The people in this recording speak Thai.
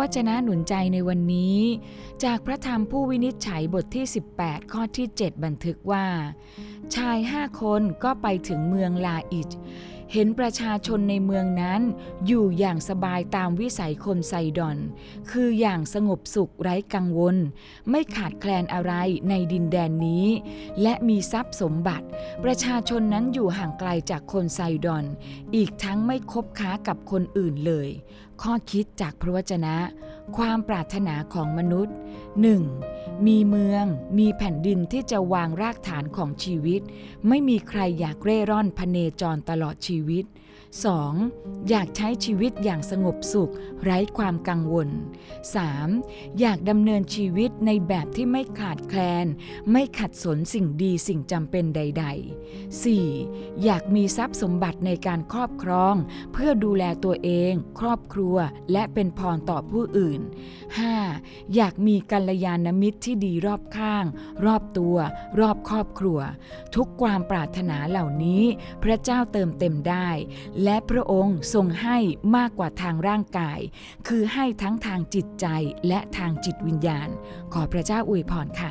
วจนะหนุนใจในวันนี้ จากพระธรรมผู้วินิจฉัยบทที่ 18 ข้อที่ 7 บันทึกว่า ชายห้าคนก็ไปถึงเมืองลาอิจ เห็นประชาชนในเมืองนั้นอยู่อย่างสบายตามวิสัยคนไซดอน คืออย่างสงบสุขไร้กังวล ไม่ขาดแคลนอะไรในดินแดนนี้ และมีทรัพย์สมบัติ ประชาชนนั้นอยู่ห่างไกลจากคนไซดอน อีกทั้งไม่คบค้ากับคนอื่นเลย ข้อคิดจากพระวจนะ ความปรารถนาของมนุษย์ 1. มีเมือง มีแผ่นดินที่จะวางรากฐานของชีวิต ไม่มีใครอยากเร่ร่อนพเนจรตลอดชีวิต 2. อยากใช้ชีวิตอย่างสงบสุข ไร้ความกังวล 3. อยากดำเนินชีวิตในแบบที่ไม่ขาดแคลน ไม่ขัดสนสิ่งดีสิ่งจำเป็นใด ๆ 4. อยากมีทรัพย์สมบัติในการครอบครอง เพื่อดูแลตัวเอง ครอบครัว และเป็นพรต่อผู้อื่น 5. อยากมีกัลยาณมิตรที่ดีรอบข้าง รอบตัว รอบครอบครัว ทุกความปรารถนาเหล่านี้ พระเจ้าเติมเต็มได้ และพระองค์ทรงให้มากกว่าทางร่างกาย คือให้ทั้งทางจิตใจและทางจิตวิญญาณ ขอพระเจ้าอวยพรค่ะ